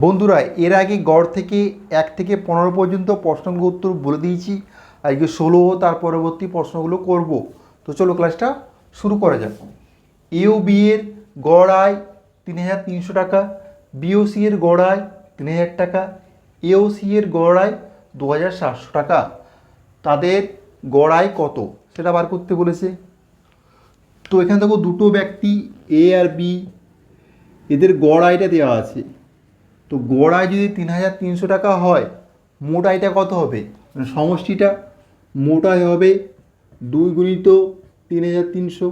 বন্ধুরা, এর আগে গড় থেকে এক থেকে পনেরো পর্যন্ত প্রশ্নগুলো উত্তর বলে দিয়েছি। আজকে ষোলো, তার পরবর্তী প্রশ্নগুলো করব। তো চলো ক্লাসটা শুরু করা যাক। এও বি এর গড় আয় তিন হাজার তিনশো টাকা বিওসি এর গড় আয় তিন হাজার টাকা এওসি এর গড় আয় দু হাজার সাতশো টাকা। তাদের গড় আয় কত? সেটা বার করতে বলেছে। তো এখানে দেখো দুটো ব্যক্তি এ আর বি এদের গড় আয়টা দেওয়া আছে। তো গোড়ায় যদি তিন হাজার তিনশো টাকা হয় মোট আয়টা কত হবে? মানে সমষ্টিটা মোট আয় হবে দুই গুণিত তিন হাজার তিনশো।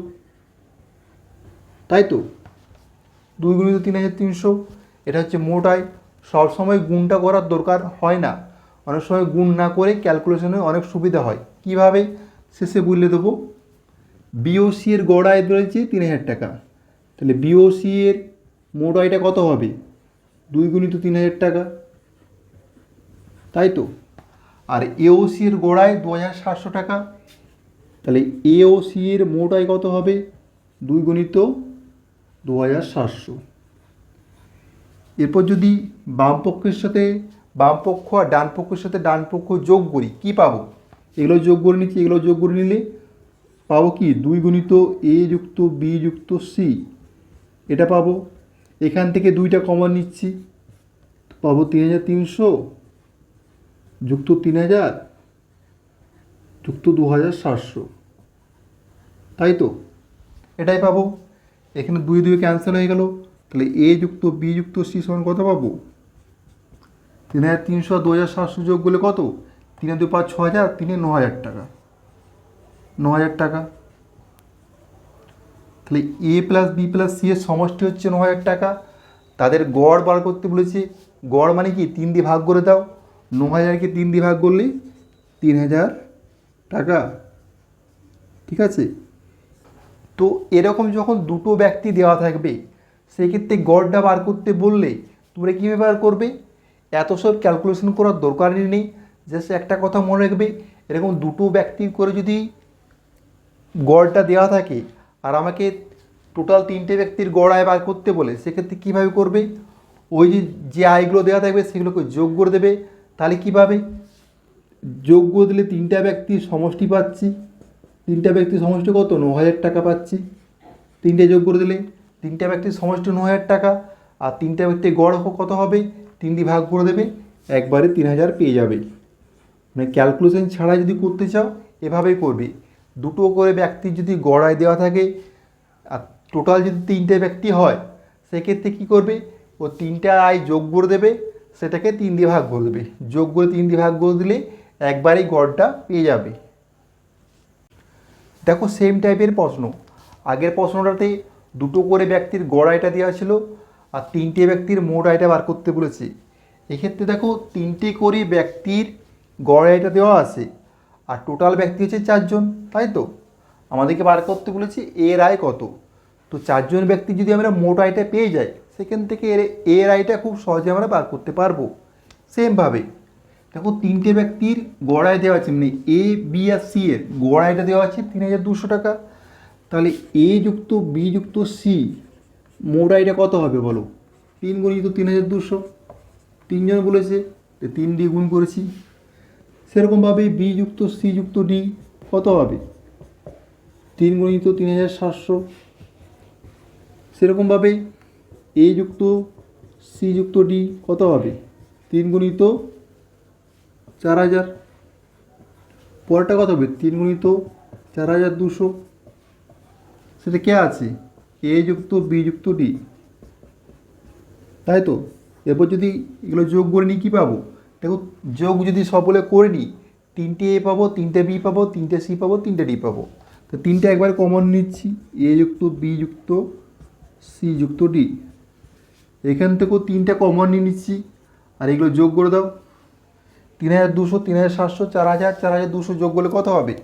তাই তো? দুই গুণিত তিন হাজার তিনশো, এটা হচ্ছে মোট আয় সবসময় গুণটা করার দরকার হয় না। অনেক সময় গুণ না করে ক্যালকুলেশনে অনেক সুবিধা হয়। কীভাবে? শেষে বললে দেবো। বিওসি এর গড় আয় রয়েছে তিন হাজার টাকা। তাহলে বিওসি এর মোট আয়টা কত হবে? দুই গুণিত তিন হাজার টাকা। তাই তো? আর এওসি এর গোড়ায় দু হাজার সাতশো টাকা। তাহলে এওসি এর মোট আয় কত হবে? দুই গুণিত দু হাজার সাতশো। এরপর যদি বাম পক্ষের সাথে বাম পক্ষ আর ডান পক্ষের সাথে ডান পক্ষ যোগ করি, কি পাবো? এগুলো যোগ করে নিচ্ছি, এগুলো যোগ করে নিলে পাবো কি? দুই গুণিত এ যুক্ত বি যুক্ত সি এটা পাবো এখান থেকে দুইটা কমন নিচ্ছি। পাবো তিন হাজার তিনশো, যুক্ত তিন হাজার, যুক্ত দু হাজার সাতশো। তাই তো? এটাই পাবো। এখানে দুই দুই ক্যান্সেল হয়ে গেল। তাহলে এ যুক্ত বি যুক্ত সি সমান কত পাবো? তিন হাজার তিনশো দু হাজার সাতশো যোগ করলে কত? তিনে দুই পাঁচ ছ হাজার, তিনে ন হাজার টাকা। ন হাজার টাকা। তাহলে A plus B plus C এর সমষ্টি হচ্ছে ন হাজার টাকা। তাদের গড় বার করতে বলেছে। গড় মানে কি? তিন দিয়ে ভাগ করে দাও। ন হাজারকে তিন দিয়ে ভাগ করলে তিন হাজার টাকা। ঠিক আছে? তো এরকম যখন দুটো ব্যক্তি দেওয়া থাকবে, সেক্ষেত্রে গড়টা বার করতে বললে তোমরা কীভাবে বার করবে? এত সব ক্যালকুলেশন করার দরকারই নেই। জাস্ট একটা কথা মনে রাখবে। এরকম দুটো ব্যক্তি করে যদি গড়টা দেওয়া থাকে আর আমাকে টোটাল তিনটে ব্যক্তির গড় আয় বার করতে বলে, সেক্ষেত্রে কীভাবে করবে? ওই যে যে আয়গুলো দেওয়া থাকবে, সেগুলোকে যোগ করে দেবে। তাহলে কীভাবে? যোগ করে দিলে তিনটা ব্যক্তির সমষ্টি পাচ্ছি। তিনটা ব্যক্তির সমষ্টি কত? ন হাজার টাকা পাচ্ছি। তিনটে যোগ করে দিলে তিনটা ব্যক্তির সমষ্টি ন হাজার টাকা। আর তিনটা ব্যক্তির গড় কত হবে? তিন দিয়ে ভাগ করে দেবে, একবারে তিন হাজার পেয়ে যাবে। মানে ক্যালকুলেশন ছাড়া যদি করতে চাও, এভাবেই করবে। দুটো করে ব্যক্তির যদি গড়ায় দেওয়া থাকে, আর টোটাল যদি তিনটে ব্যক্তি হয়, সেক্ষেত্রে কী করবে? ও তিনটা আয় যোগ করে দেবে, সেটাকে তিন দিয়ে ভাগ করে দেবে। যোগ করে তিন দিয়ে ভাগ করে দিলে একবারেই গড়টা পেয়ে যাবে। দেখো সেম টাইপের প্রশ্ন। আগের প্রশ্নটাতে দুটো করে ব্যক্তির গড় আয়টা দেওয়া ছিল, আর তিনটে ব্যক্তির মোট আয়টা বার করতে বলেছে। এক্ষেত্রে দেখো, তিনটে করে ব্যক্তির গড় আয়টা দেওয়া আছে আর টোটাল ব্যক্তি হচ্ছে চারজন, তাই তো? আমাদেরকে বার করতে বলেছে এর আয় কত? তো চারজন ব্যক্তি যদি আমরা মোট আয়টা পেয়ে যাই, সেখান থেকে এর এর আয়টা খুব সহজে আমরা বার করতে পারব। সেমভাবে দেখো, তিনটে ব্যক্তির গড়ায় দেওয়া আছে মানে এ বি আর সি এর গড়াইটা দেওয়া আছে তিন হাজার দুশো টাকা। তাহলে এ যুক্ত বি যুক্ত সি মোট আয়টা কত হবে বলো? তিন গুণিত তিন হাজার দুশো। তিনজন বলেছে তিন দিয়ে গুণ করেছি। সেরকমভাবে বি যুক্ত সি যুক্ত ডি কত হবে? তিন গুণিত তিন হাজার সাতশো। সেরকমভাবে এ যুক্ত সি যুক্ত ডি কত হবে? তিন গুণিত চার হাজার। পরেরটা কত হবে? তিন গুণিত চার হাজার দুশো। সেটা কে আছে? এ যুক্ত বি যুক্ত ডি তাই তো? এরপর যদি এগুলো যোগ করে নিই, কী পাবো? দেখো যোগ যদি সকলে করে নিই, তিনটে এ পাবো, তিনটে বি পাবো, তিনটে সি পাবো, তিনটে ডি পাবো। তো তিনটে একবার কমন নিচ্ছি এ যুক্ত বি যুক্ত সি যুক্ত ডি এখান থেকেও তিনটে কমন নিয়ে নিচ্ছি। আর এগুলো যোগ করে দাও। তিন হাজার দুশো, তিন হাজার সাতশো, চার হাজার চার হাজার দুশো যোগ করলে কত হবে?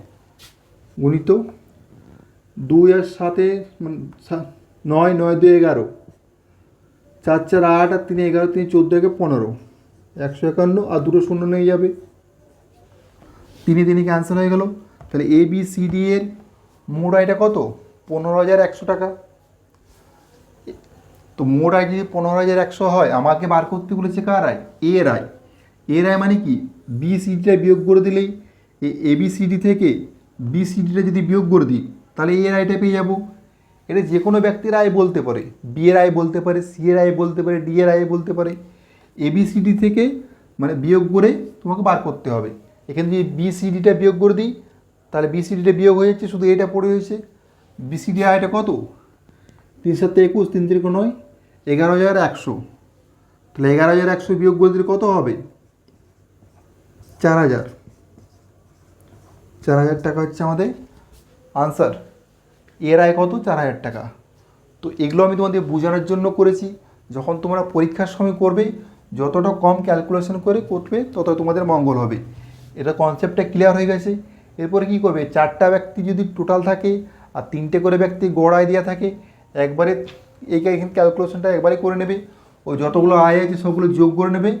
গুণিত দুই আর সাতে মানে নয় নয় দুই এগারো। চার চার আট আর তিন এগারো, তিন চোদ্দ একে পনেরো। একশো একান্ন আর দুটো শূন্য নিয়ে যাবে। তিনে তিনে ক্যান্সেল হয়ে গেল। তাহলে এ বি সি ডি এর মোট আয়টা কত? পনেরো হাজার একশো টাকা। তো মোট আয় যদি পনেরো হাজার একশো হয়, আমাকে বার করতে বলেছে কার আয়? এর আয়। এর আয় মানে কি? বি সিডিটা বিয়োগ করে দিলেই এ বি সিডি থেকে বি সিডিটা যদি বিয়োগ করে দিই, তাহলে এর আয়টা পেয়ে যাব। এটা যে কোনো ব্যক্তির আয় বলতে পারে। বি এর আয় বলতে পারে সি এর আয় বলতে পারে ডি এর আয় বলতে পারে। এবিসিডি থেকে মানে বিয়োগ করে তোমাকে বার করতে হবে। এখানে যদি বিসিডিটা বিয়োগ করে দিই, তাহলে বিসিডিটা বিয়োগ হয়ে যাচ্ছে, শুধু এটা পড়ে হয়েছে। বিসিডি আয়টা কত? তিন সাথে একুশ, তিন তিরিক নয়, এগারো হাজার একশো। তাহলে এগারো হাজার একশো বিয়োগ করে দিলে কত হবে? চার হাজার। চার হাজার টাকা হচ্ছে আমাদের আনসার এর আয় কত? চার হাজার টাকা। তো এগুলো আমি তোমাদের বোঝানোর জন্য করেছি। যখন তোমরা পরীক্ষার সময় করবে যতটা কম ক্যালকুলেশন করে করবে, তত তোমাদের মঙ্গল হবে। এটা কনসেপ্টটা ক্লিয়ার হয়ে গেছে। এরপরে কি করবে? চারটা ব্যক্তি যদি টোটাল থাকে, আর তিনটে করে ব্যক্তি গড়ায় দেওয়া থাকে, একবারে এই ক্যালকুলেশনটা একবারে করে নেবে। ও যতগুলো আয় আছে, সবগুলো যোগ করে নেবে।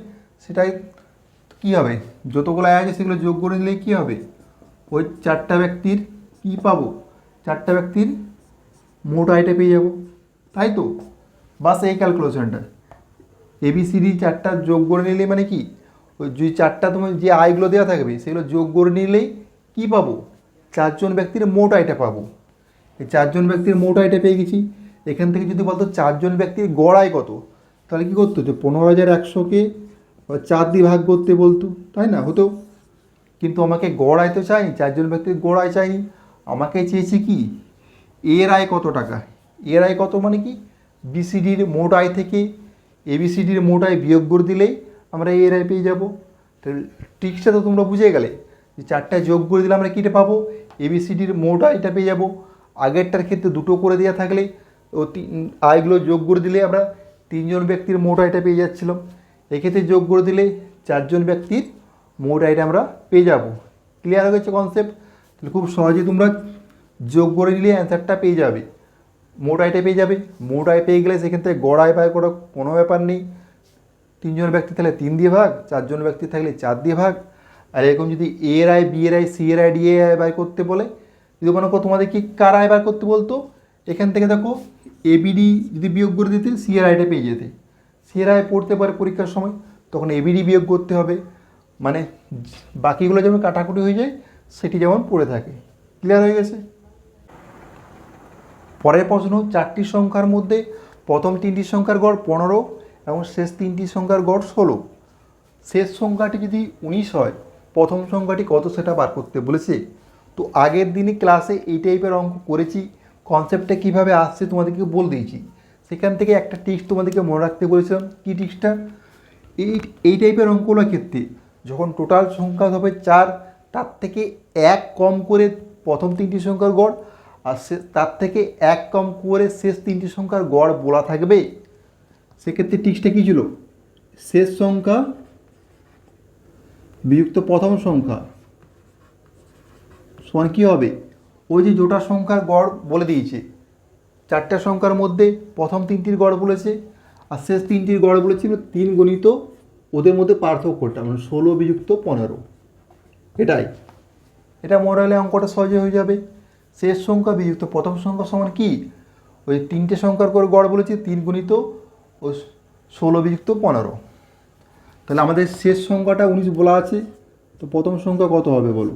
সেটাই কী হবে? যতগুলো আয় আছে, সেগুলো যোগ করে নিলে কী হবে? ওই চারটা ব্যক্তির কী পাবো? চারটা ব্যক্তির মোট আয়টা পেয়ে যাব। তাই তো? বাস এই ক্যালকুলেশনটা এবিসিডি চারটা যোগ করে নিলে মানে কি? যে চারটা তোমার যে আয়গুলো দেওয়া থাকবে, সেগুলো যোগ করে নিলেই কী পাবো? চারজন ব্যক্তির মোট আয়টা পাবো। এই চারজন ব্যক্তির মোট আয়টা পেয়ে গেছি। এখান থেকে যদি বলতো চারজন ব্যক্তির গড় আয় কত, তাহলে কী করতো? যে পনেরো হাজার একশোকে চার দিয়ে ভাগ করতে বলতো, তাই না? হতো। কিন্তু আমাকে গড় আয় তো চাইনি, চারজন ব্যক্তির গড় আয় চাইনি। আমাকে চেয়েছে কি? এর আয় কত টাকা? এর আয় কত মানে কি? বিসিডির মোট আয় থেকে এবিসিডির মোট আয় বিয়োগ করে দিলেই আমরা এর আয় পেয়ে যাব। তো ট্রিক্সটা তো তোমরা বুঝে গেলে যে চারটা যোগ করে দিলে আমরা কীটা পাবো? এবিসিডির মোট আয়টা পেয়ে যাব। আগেরটার ক্ষেত্রে দুটো করে দেওয়া থাকলে ও আয়গুলো যোগ করে দিলে আমরা তিনজন ব্যক্তির মোট আয়টা পেয়ে যাচ্ছিলাম। এক্ষেত্রে যোগ করে দিলে চারজন ব্যক্তির মোট আয়টা আমরা পেয়ে যাব। ক্লিয়ার হয়ে গেছে কনসেপ্ট তাহলে খুব সহজে তোমরা যোগ করে দিলে অ্যান্সারটা পেয়ে যাবে। মোট আয়টা পেয়ে যাবে। মোট আয় পেয়ে গেলে সেখান থেকে গড় আয় পায় করা কোনো ব্যাপার নেই। তিনজন ব্যক্তি থাকলে তিন দিয়ে ভাগ, চারজন ব্যক্তি থাকলে চার দিয়ে ভাগ। আর এরকম যদি এ এর আয় বি এর আয় সি এর আয় ডি এর আয় বাই করতে বলে, যদি মনে করো তোমাদের কি কার আয় বার করতে বলতো? এখান থেকে দেখো এবিডি যদি বিয়োগ করে দিতে সি এর আয়টা পেয়ে যেতে। সি এর আয় পড়তে পারে পরীক্ষার সময়, তখন এবিডি বিয়োগ করতে হবে। মানে বাকিগুলো যেমন কাটাকুটি হয়ে যায়, সেটি যেমন পড়ে থাকে। ক্লিয়ার হয়ে গেছে? পরের প্রশ্ন, চারটি সংখ্যার মধ্যে প্রথম তিনটি সংখ্যার গড় পনেরো এবং শেষ তিনটি সংখ্যার গড় ষোলো। শেষ সংখ্যাটি যদি উনিশ হয়, প্রথম সংখ্যাটি কত সেটা বার করতে বলেছে? তো আগের দিনে ক্লাসে এই টাইপের অঙ্ক করেছি কনসেপ্টটা কীভাবে আসছে তোমাদেরকে বলে দিয়েছি। সেখান থেকে একটা টিক্স তোমাদেরকে মনে রাখতে বলেছিলাম। কী টিক্সটা এই এই টাইপের অঙ্কগুলোর ক্ষেত্রে যখন টোটাল সংখ্যা হবে চার, তার থেকে এক কম করে প্রথম তিনটি সংখ্যার গড় আর সে তার থেকে এক কম করে শেষ তিনটি সংখ্যার গড় বলা থাকবে। সেক্ষেত্রে টিক্সটা কী ছিল? শেষ সংখ্যা বিযুক্ত প্রথম সংখ্যা। সমান কী হবে? ওই যে জোটা সংখ্যার গড় বলে দিয়েছে। চারটা সংখ্যার মধ্যে প্রথম তিনটির গড় বলেছে আর শেষ তিনটির গড় বলেছিল তিন গণিত ওদের মধ্যে পার্থক্যটা মানে ষোলো বিযুক্ত পনেরো। এটাই। এটা মনে অঙ্কটা সহজে হয়ে যাবে। শেষ সংখ্যা বিযুক্ত। প্রথম সংখ্যা সমান কি? ওই তিনটে সংখ্যার করে গড় বলেছে, তিন গুণিত ও ষোলো বিযুক্ত পনেরো। তাহলে আমাদের শেষ সংখ্যাটা উনিশ বলা আছে, তো প্রথম সংখ্যা কত হবে বলো?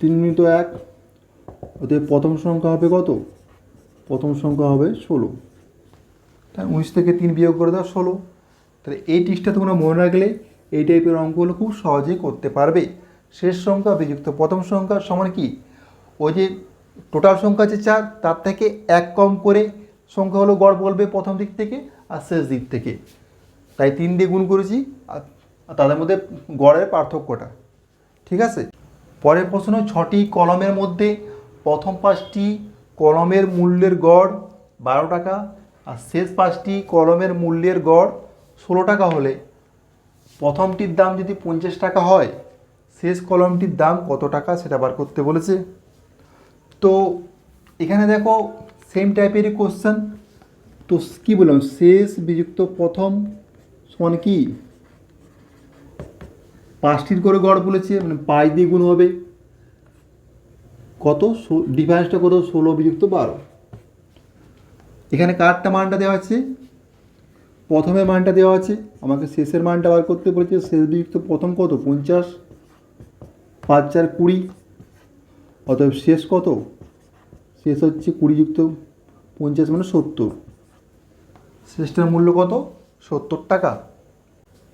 তিন গুণিত এক ওতে প্রথম সংখ্যা হবে কত? প্রথম সংখ্যা হবে ষোলো। তাই উনিশ থেকে তিন বিয়োগ করে দাও ষোলো। তাহলে এই টিক্সটা তোমরা মনে রাখলে এই টাইপের অঙ্কগুলো খুব সহজেই করতে পারবে। শেষ সংখ্যা বিযুক্ত প্রথম সংখ্যা সমান কি? ওই যে টোটাল সংখ্যা আছে চার, তার থেকে এক কম করে সংখ্যা হলো গড় বলবে প্রথম দিক থেকে আর শেষ দিক থেকে। তাই তিন দিয়ে গুণ করেছি, আর তাদের মধ্যে গড়ের পার্থক্যটা। ঠিক আছে? পরের প্রশ্ন ছটি কলমের মধ্যে প্রথম পাঁচটি কলমের মূল্যের গড় বারো টাকা আর শেষ পাঁচটি কলমের মূল্যের গড় ষোলো টাকা হলে প্রথমটির দাম যদি পঞ্চাশ টাকা হয় শেষ কলমটির দাম কত টাকা সেটা বার করতে বলেছে। তো এখানে দেখো সেম টাইপেরই কোশ্চেন তো কী বললাম? শেষ বিযুক্ত প্রথম সমান কি? পাঁচটির করে গড় বলেছে মানে পাঁচ দিয়ে গুণ হবে। কত? ডিফারেন্সটা কত? ষোলো বিযুক্ত বারো। এখানে কারটা মানটা দেওয়া আছে প্রথমের মানটা দেওয়া আছে আমাকে শেষের মানটা বার করতে বলেছে। শেষ বিযুক্ত প্রথম কত? পঞ্চাশ। পাঁচ চার কুড়ি, অতএব শেষ কত? শেষ হচ্ছে কুড়ি যুক্ত পঞ্চাশ মানে সত্তর। শেষটার মূল্য কত? সত্তর টাকা।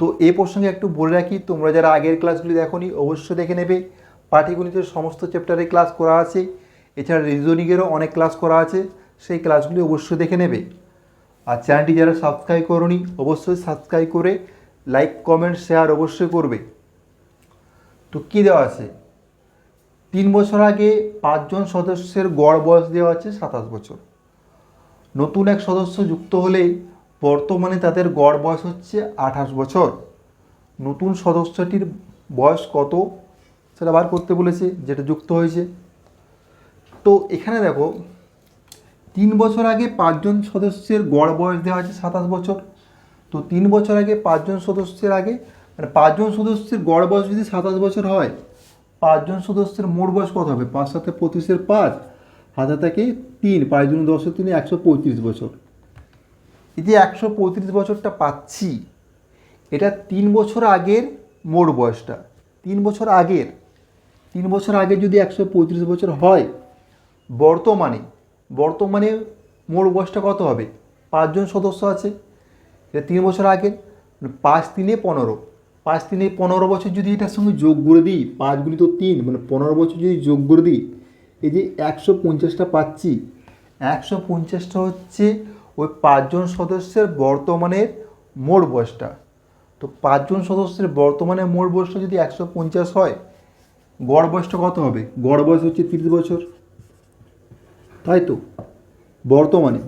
তো এ প্রসঙ্গে একটু বলে রাখি, তোমরা যারা আগের ক্লাসগুলি দেখোনি, অবশ্যই দেখে নেবে। পাটিগণিতের সমস্ত চ্যাপ্টারে ক্লাস করা আছে। এছাড়া রিজনিংয়েরও অনেক ক্লাস করা আছে। সেই ক্লাসগুলি অবশ্যই দেখে নেবে। আর চ্যানেলটি যারা সাবস্ক্রাইব করনি, অবশ্যই সাবস্ক্রাইব করে লাইক কমেন্ট শেয়ার অবশ্যই করবে। তো কী দেওয়া আছে? তিন বছর আগে পাঁচজন সদস্যের গড় বয়স দেওয়া আছে সাতাশ বছর। নতুন এক সদস্য যুক্ত হলে বর্তমানে তাদের গড় বয়স হচ্ছে আঠাশ বছর। নতুন সদস্যটির বয়স কত সেটা বার করতে বলেছে, যেটা যুক্ত হয়েছে। তো এখানে দেখো, তিন বছর আগে পাঁচজন সদস্যের গড় বয়স দেওয়া আছে সাতাশ বছর। তো তিন বছর আগে পাঁচজন সদস্যের আগে মানে পাঁচজন সদস্যের গড় বয়স যদি সাতাশ বছর হয়, পাঁচজন সদস্যের মোট বয়স কত হবে? পাঁচ সাথে পঁচিশের পাঁচ হাতে থাকে তিন, পাঁচ জন দশ তিনে একশো পঁয়ত্রিশ বছর। এই যে একশো পঁয়ত্রিশ বছরটা পাচ্ছি, এটা তিন বছর আগের মোট বয়সটা। তিন বছর আগের, তিন বছর আগে যদি একশো পঁয়ত্রিশ বছর হয়, বর্তমানে বর্তমানে মোট বয়সটা কত হবে? পাঁচজন সদস্য আছে, এটা তিন বছর আগে পাঁচ তিনে পনেরো। পাঁচ তিনে পনেরো বছর যদি এটার সঙ্গে যোগ করে দিই, পাঁচ তো তিন মানে পনেরো বছর যদি যোগ করে দিই, এই যে একশো পঞ্চাশটা পাচ্ছি, একশো পঞ্চাশটা হচ্ছে ওই পাঁচজন সদস্যের বর্তমানের মোট বয়সটা। তো পাঁচজন সদস্যের বর্তমানে মোট বয়সটা যদি একশো পঞ্চাশ হয়, গড় বয়সটা কত হবে? গড় বয়স হচ্ছে তিরিশ বছর। তাই তো? বর্তমানে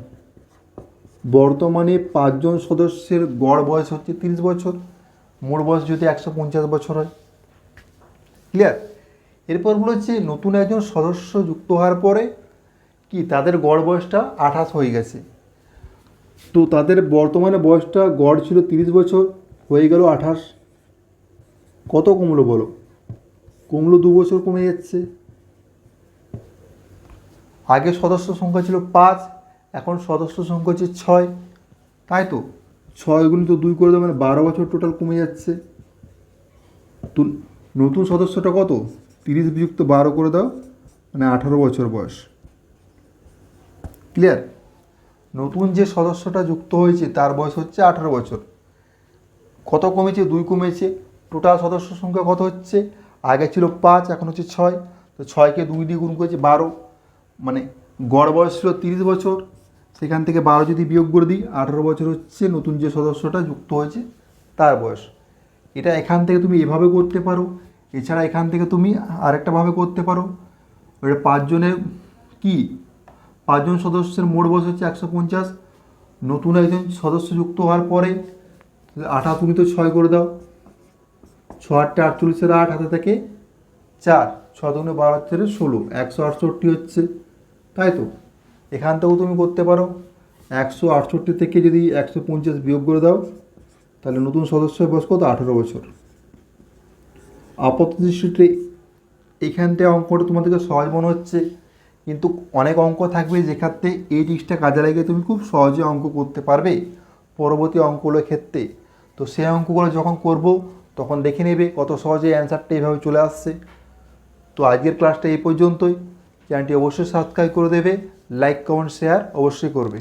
বর্তমানে পাঁচজন সদস্যের গড় বয়স হচ্ছে তিরিশ বছর। মোট বয়স যদি একশো পঞ্চাশ বছর হয়। ক্লিয়ার এরপর বলেছে নতুন একজন সদস্য যুক্ত হওয়ার পরে কি তাদের গড় বয়সটা আঠাশ হয়ে গেছে। তো তাদের বর্তমানে বয়সটা গড় ছিল তিরিশ বছর, হয়ে গেল আঠাশ। কত কমলো বলো? কমলো দু বছর কমে যাচ্ছে। আগে সদস্য সংখ্যা ছিল পাঁচ, এখন সদস্য সংখ্যা হচ্ছে ছয়। তাই তো? ছয় গুণিত দুই করে দেওয়া মানে বারো বছর টোটাল কমে যাচ্ছে। তো নতুন সদস্যটা কত? তিরিশ বিযুক্ত বারো করে দাও মানে আঠারো বছর বয়স। ক্লিয়ার নতুন যে সদস্যটা যুক্ত হয়েছে, তার বয়স হচ্ছে আঠারো বছর। কত কমেছে? দুই কমেছে। টোটাল সদস্য সংখ্যা কত হচ্ছে? আগে ছিল পাঁচ, এখন হচ্ছে ছয়। তো ছয়কে দুই দিয়ে গুণ করেছে বারো। মানে গড় বয়স ছিল তিরিশ বছর সেখান থেকে বারো যদি বিয়োগ করে দিই, আঠারো বছর হচ্ছে নতুন যে সদস্যটা যুক্ত হয়েছে, তার বয়স। এটা এখান থেকে তুমি এভাবে করতে পারো, এছাড়া এখান থেকে তুমি আরেকটাভাবে করতে পারো। ওটা পাঁচজনের কি? পাঁচজন সদস্যের মোট বয়স হচ্ছে একশো পঞ্চাশ। নতুন একজন সদস্য যুক্ত হওয়ার পরে আঠা তুমি তো ছয় করে দাও। ছ আটটা আটচল্লিশের আট হাতে থেকে চার। ছ দুগুণে বারো থেকে ষোলো। একশো আটষট্টি হচ্ছে, তাই তো? এখান থেকেও তুমি করতে পারো। একশো আটষট্টি থেকে যদি একশো পঞ্চাশ বিয়োগ করে দাও, তাহলে নতুন সদস্যের বয়স কত? আঠেরো বছর। আপাত দৃষ্টিতে এইখানটায় অঙ্কটা তোমাদেরকে সহজ মনে হচ্ছে, কিন্তু অনেক অঙ্ক থাকবে যেখানে এই জিনিসটা কাজে লাগিয়ে তুমি খুব সহজে অঙ্ক করতে পারবে পরবর্তী অঙ্কগুলোর ক্ষেত্রে। তো সেই অঙ্কগুলো যখন করব, তখন দেখে নেবে কত সহজে অ্যান্সারটা এইভাবে চলে আসছে। তো আজকের ক্লাসটা এই পর্যন্তই। চ্যানেলটি অবশ্যই সাবস্ক্রাইব করে দেবে। লাইক কমেন্ট শেয়ার অবশ্যই করবে।